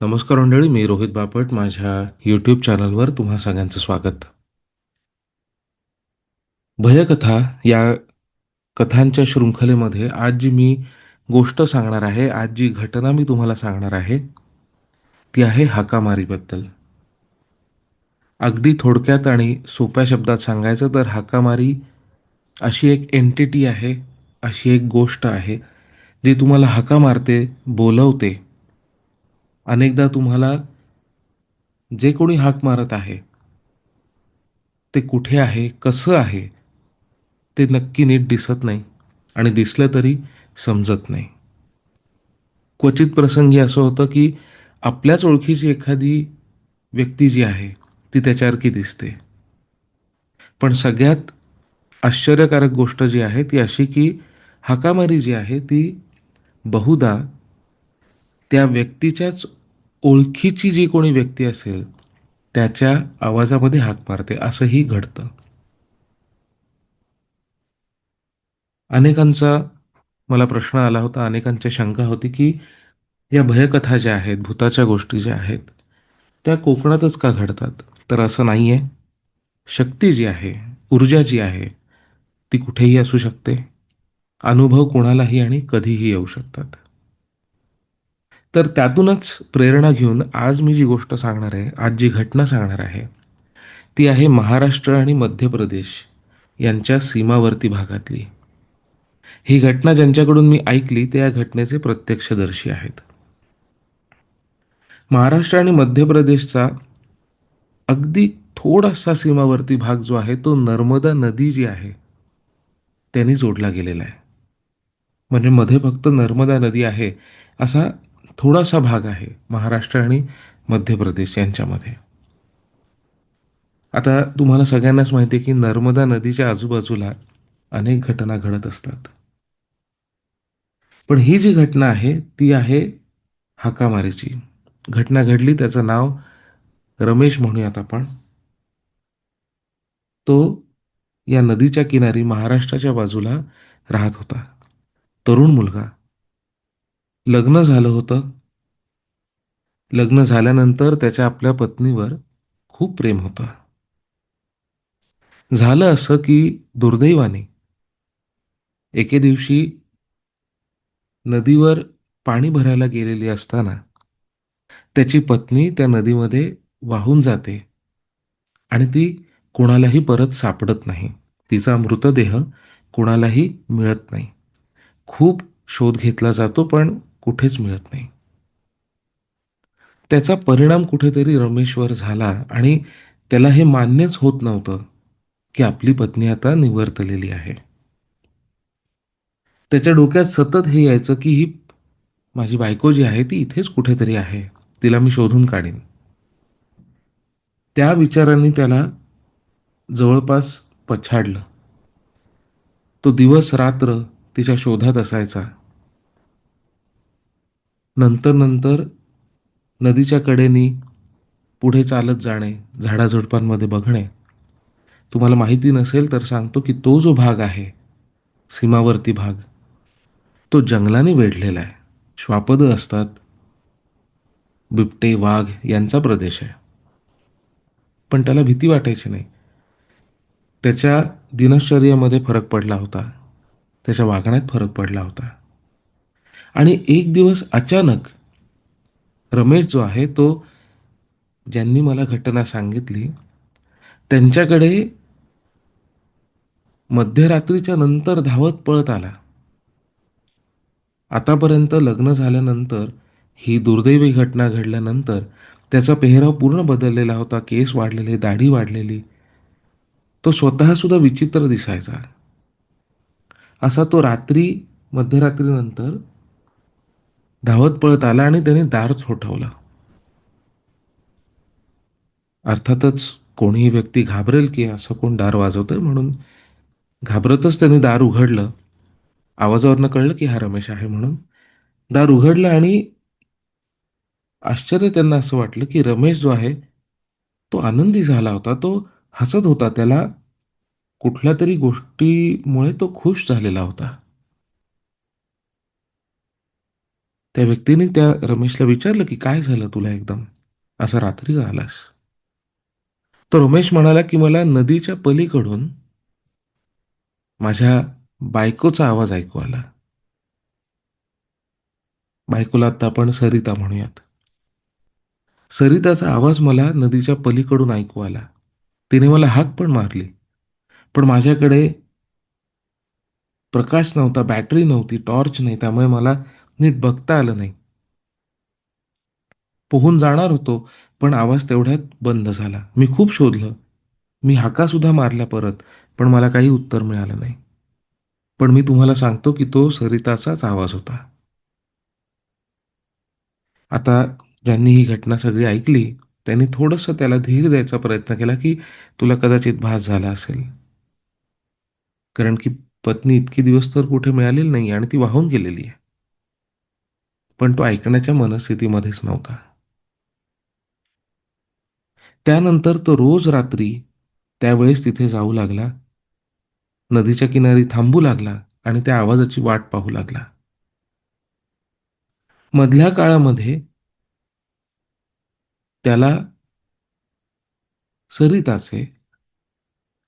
नमस्कार मंडळी मी रोहित बापट. माझ्या यूट्यूब चॅनलवर तुम्हा सगळ्यांचं स्वागत. भयकथा या कथांच्या शृंखलेमध्ये आज जी मी गोष्ट सांगणार आहे आज जी घटना मी तुम्हाला सांगणार आहे ती आहे हाकामारीबद्दल. अगदी थोडक्यात आणि सोप्या शब्दात सांगायचं तर हाकामारी अशी एक एंटिटी आहे अशी एक गोष्ट आहे जी तुम्हाला हाका मारते बोलवते अनेकदा तुम्हाला जे कोणी हाक मारत आहे ते कुठे आहे कसं आहे ते नक्की नीट दिसत नाही आणि दिसलं तरी समजत नाही. क्वचित प्रसंगी असं होतं की आपल्याच ओळखीची एखादी व्यक्ती जी आहे ती त्याच्यासारखी दिसते. पण सगळ्यात आश्चर्यकारक गोष्ट जी आहे ती अशी की हाकामारी जी आहे ती बहुधा त्या व्यक्तीच्याच ओळखीची जी कोणी व्यक्ती असेल त्याच्या आवाजामध्ये हाक मारते. असंही घडतं. अनेकांचा मला प्रश्न आला होता अनेकांच्या शंका होती की या भयकथा ज्या आहेत भूताच्या गोष्टी ज्या आहेत त्या कोकणातच का घडतात? तर असं नाही आहे शक्ती जी आहे ऊर्जा जी आहे ती कुठेही असू शकते. अनुभव कोणालाही आणि कधीही येऊ शकतात. तर त्यातूनच प्रेरणा घेऊन आज मी जी गोष्ट सांगणार आहे आज जी घटना सांगणार आहे ती आहे महाराष्ट्र आणि मध्य प्रदेश यांच्या सीमावर्ती भागातली. ही घटना ज्यांच्याकडून मी ऐकली ते या घटनेचे प्रत्यक्षदर्शी आहेत. महाराष्ट्र आणि मध्य प्रदेशचा अगदी थोडासा सीमावर्ती भाग जो आहे तो नर्मदा नदी जी आहे त्यांनी जोडला गेलेला आहे. म्हणजे मध्ये फक्त नर्मदा नदी आहे असा थोडासा भाग आहे महाराष्ट्र आणि मध्य प्रदेश यांच्यामध्ये. आता तुम्हाला सगळ्यांनाच माहिती आहे की नर्मदा नदीच्या आजूबाजूला अनेक घटना घडत असतात. पण ही जी घटना आहे ती आहे हाकामारीची. घटना घडली त्याचं नाव रमेश म्हणूयात आपण. तो या नदीच्या किनारी महाराष्ट्राच्या बाजूला राहत होता. तरुण मुलगा. लग्न झालं होतं. लग्न झाल्यानंतर त्याच्या आपल्या पत्नीवर खूप प्रेम होतं. झालं असं की दुर्दैवाने एके दिवशी नदीवर पाणी भरायला गेलेली असताना त्याची पत्नी त्या नदीमध्ये वाहून जाते आणि ती कोणालाही परत सापडत नाही. तिचा मृतदेह कोणालाही मिळत नाही. खूप शोध घेतला जातो पण कुठेच मिळत नाही. त्याचा परिणाम कुठेतरी रमेशवर झाला आणि त्याला हे मान्यच होत नव्हतं की आपली पत्नी आता निवर्तलेली आहे. त्याच्या डोक्यात सतत हे यायचं की ही माझी बायको जी आहे ती इथेच कुठेतरी आहे. तिला मी शोधून काढीन. त्या विचारांनी त्याला जवळपास पछाडलं. तो दिवस रात्र तिच्या शोधात असायचा. नंतर नंतर नदीच्या कडेनी पुढे चालत जाणे झाडाझुडपांमध्ये बघणे. तुम्हाला माहिती नसेल तर सांगतो की तो जो भाग आहे सीमावर्ती भाग तो जंगलाने वेढलेला आहे. श्वापदं असतात. बिबटे वाघ यांचा प्रदेश आहे. पण त्याला भीती वाटायची नाही. त्याच्या दिनचर्येमध्ये फरक पडला होता. त्याच्या वागण्यात फरक पडला होता. आणि एक दिवस अचानक रमेश जो आहे तो ज्यांनी मला घटना सांगितली त्यांच्याकडे मध्यरात्रीच्या नंतर धावत पळत आला. आतापर्यंत लग्न झाल्यानंतर ही दुर्दैवी घटना घडल्यानंतर त्याचा पेहराव पूर्ण बदललेला होता केस वाढलेले दाढी वाढलेली. तो स्वतः सुद्धा विचित्र दिसायचा. असा तो रात्री मध्यरात्रीनंतर धावत पळत आला आणि त्याने दार छोठवलं अर्थातच कोणीही व्यक्ती घाबरेल की असं कोण दार वाजवतंय म्हणून घाबरतच त्याने दार उघडलं. आवाजावरनं कळलं की हा रमेश आहे म्हणून. दार उघडलं आणि आश्चर्य त्यांना असं वाटलं की रमेश जो आहे तो आनंदी झाला होता तो हसत होता त्याला कुठल्या तरी गोष्टीमुळे तो खुश झालेला होता. त्या व्यक्तीने त्या रमेशला विचारलं की काय झालं तुला एकदम? असं रात्री आलास. तर रमेश म्हणाला की मला नदीच्या पलीकडून माझ्या बायकोचा आवाज ऐकू आला. बायकोला आता आपण सरिता म्हणूयात. सरिताचा आवाज मला नदीच्या पलीकडून ऐकू आला. तिने मला हाक पण मारली. पण माझ्याकडे प्रकाश नव्हता बॅटरी नव्हती टॉर्च नाही त्यामुळे मला नीट बघता आलं नाही. पोहून जाणार होतो पण आवाज तेवढ्यात बंद झाला. मी खूप शोधलं. मी हाका सुद्धा परत पण मला काही उत्तर मिळालं नाही. पण मी तुम्हाला सांगतो की तो सरिताचाच आवाज होता. आता ज्यांनी ही घटना सगळी ऐकली त्यांनी थोडंसं त्याला धीर द्यायचा प्रयत्न केला की तुला कदाचित भास झाला असेल. कारण की पत्नी इतकी दिवस तर कुठे मिळालेली नाही आणि ती वाहून गेलेली आहे. पण तो ऐकण्याच्या मनस्थितीमध्येच नव्हता. त्यानंतर तो रोज रात्री त्यावेळेस तिथे जाऊ लागला. नदीच्या किनारी थांबू लागला आणि त्या आवाजाची वाट पाहू लागला. मधल्या काळामध्ये त्याला सरिताचे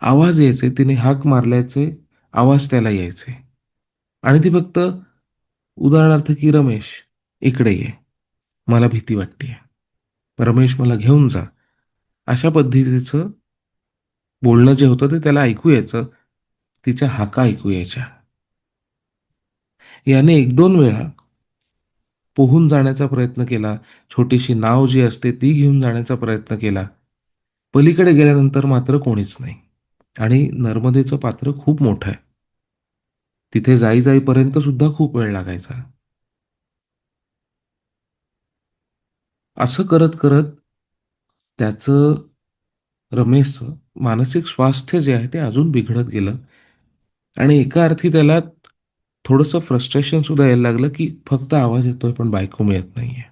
आवाज यायचे तिने हाक मारल्याचे आवाज त्याला यायचे. आणि ती फक्त उदाहरणार्थ की रमेश इकडे ये. मला भीती वाटते रमेश मला घेऊन जा. अशा पद्धतीचं बोलणं जे होतं ते त्याला ऐकू यायचं. तिच्या हाका ऐकू यायच्या. याने एक दोन वेळा पोहून जाण्याचा प्रयत्न केला. छोटीशी नाव जी असते ती घेऊन जाण्याचा प्रयत्न केला. पलीकडे गेल्यानंतर मात्र कोणीच नाही. आणि नर्मदेचं पात्र खूप मोठं आहे. तिथे जाई जाईपर्यंत सुद्धा खूप वेळ लागायचा. असं करत करत त्याचं रमेशचं मानसिक स्वास्थ्य जे आहे ते अजून बिघडत गेलं. आणि एका अर्थी त्याला थोडंसं फ्रस्ट्रेशन सुद्धा यायला लागलं की फक्त आवाज येतोय पण बायको मिळत नाहीये.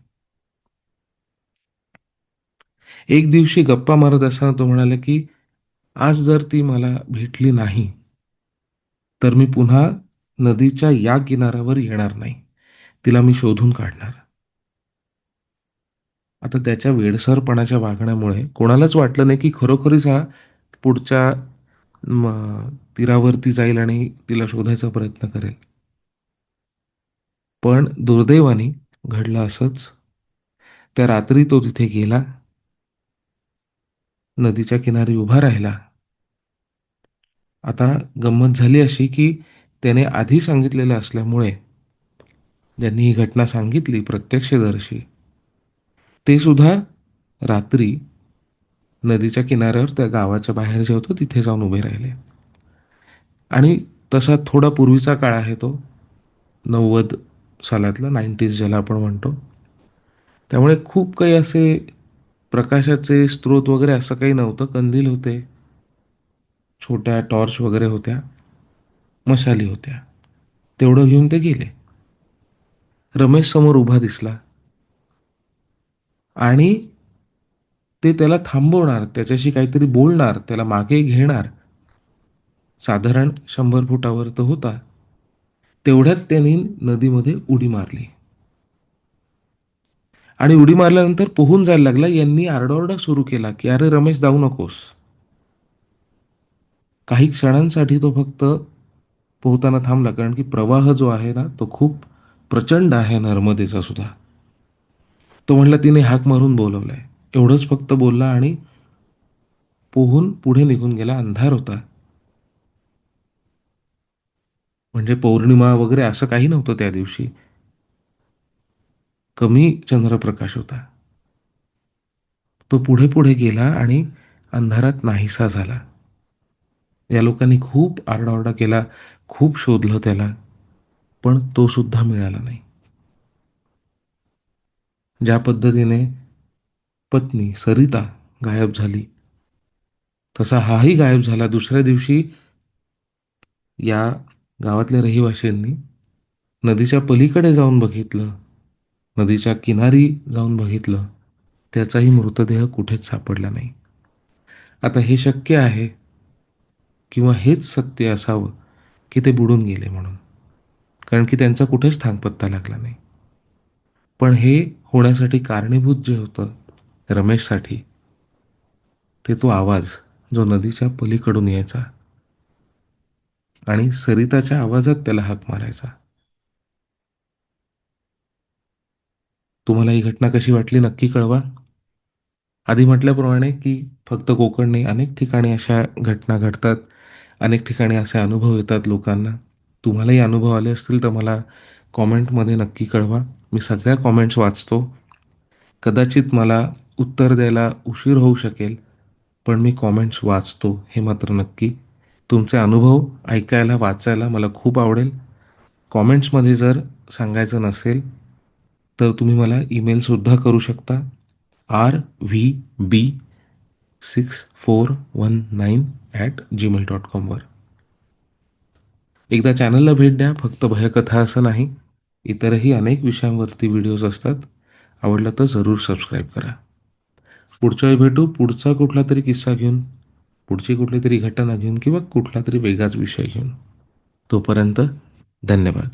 एक दिवशी गप्पा मारत असताना तो म्हणाला की आज जर ती मला भेटली नाही तर मी पुन्हा नदीच्या या किनाऱ्यावर येणार नाही. तिला मी शोधून काढणार. आता त्याच्या वेडसरपणाच्या वागण्यामुळे कोणालाच वाटलं नाही की खरोखरीच हा पुढच्या म, तीरावरती जाईल आणि तिला शोधायचा प्रयत्न करेल. पण दुर्दैवाने घडलं असंच. त्या रात्री तो तिथे गेला. नदीच्या किनारी उभा राहिला. आता गंमत झाली अशी की त्याने आधी सांगितलेलं असल्यामुळे ज्यांनी ही घटना सांगितली प्रत्यक्षदर्शी ते सुद्धा रात्री नदीच्या किनाऱ्यावर त्या गावाच्या बाहेर जे होतं तिथे जाऊन उभे राहिले. आणि तसा थोडा पूर्वीचा काळ आहे तो नव्वद सालातला नाईन्टीज ज्याला आपण म्हणतो. त्यामुळे खूप काही असे प्रकाशाचे स्रोत वगैरे असं काही नव्हतं. कंदील होते छोट्या टॉर्च वगैरे होत्या मशाली होत्या. तेवढं घेऊन ते गेले. रमेश समोर उभा दिसला. आणि ते त्याला थांबवणार त्याच्याशी काहीतरी बोलणार त्याला मागे घेणार. साधारण शंभर फुटावर तो होता. तेवढ्यात त्यांनी नदीमध्ये उडी मारली. आणि उडी मारल्यानंतर पोहून जायला लागला. यांनी आरडाओरडा सुरू केला की अरे रमेश जाऊ नकोस. काही क्षणांसाठी तो फक्त पोहताना थांबला कारण की प्रवाह जो आहे ना तो खूप प्रचंड आहे नर्मदेचा सुद्धा. तो म्हणला तिने हाक मारून बोलवलंय. एवढंच फक्त बोलला आणि पोहून पुढे निघून गेला. अंधार होता. म्हणजे पौर्णिमा वगैरे असं काही नव्हतं त्या दिवशी. कमी चंद्रप्रकाश होता. तो पुढे पुढे गेला आणि अंधारात नाहीसा झाला. या लोकांनी खूप आरडाओरडा केला खूप शोधलं त्याला पण तो सुद्धा मिळाला नाही. ज्या पद्धतीने पत्नी सरिता गायब झाली तसा हाही गायब झाला. दुसऱ्या दिवशी या गावातल्या रहिवाशांनी नदीच्या पलीकडे जाऊन बघितलं नदीच्या किनारी जाऊन बघितलं. त्याचाही मृतदेह कुठेच सापडला नाही. आता हे शक्य आहे किंवा हेच सत्य असावं की ते बुडून गेले म्हणून? कारण की त्यांचा कुठेच थांगपत्ता लागला नाही. पण हे होण्यासाठी कारणीभूत जे होतं रमेशसाठी ते तो आवाज जो नदीच्या पलीकडून यायचा. आणि सरिताच्या आवाजात त्याला हाक मारायचा. तुम्हाला ही घटना कशी वाटली नक्की कळवा. आधी म्हटल्याप्रमाणे की फक्त कोकण नाही अनेक ठिकाणी अशा घटना घडतात अनेक ठिकाणी असे अनुभव येतात लोकांना. तुम्हालाही अनुभव आले असतील तर मला कॉमेंटमध्ये नक्की कळवा. मी सगळ्या कॉमेंट्स वाचतो. कदाचित मला उत्तर द्यायला उशीर होऊ शकेल पण मी कॉमेंट्स वाचतो हे मात्र नक्की. तुमचे अनुभव ऐकायला वाचायला मला खूप आवडेल. कॉमेंट्समध्ये जर सांगायचं नसेल तर तुम्ही मला ईमेलसुद्धा करू शकता. R V B six four one nine at Gmail dot कॉमवर एकदा चॅनलला भेट द्या फक्त भयकथा असं नाही. इतरही अनेक विषयांवरती व्हिडिओज असतात. आवडला तर जरूर सबस्क्राईब करा. पुढच्या वेळी भेटू. पुढचा कुठला तरी किस्सा घेऊन पुढची कुठली तरी घटना घेऊन किंवा कुठला तरी वेगळाच विषय घेऊन. तोपर्यंत धन्यवाद.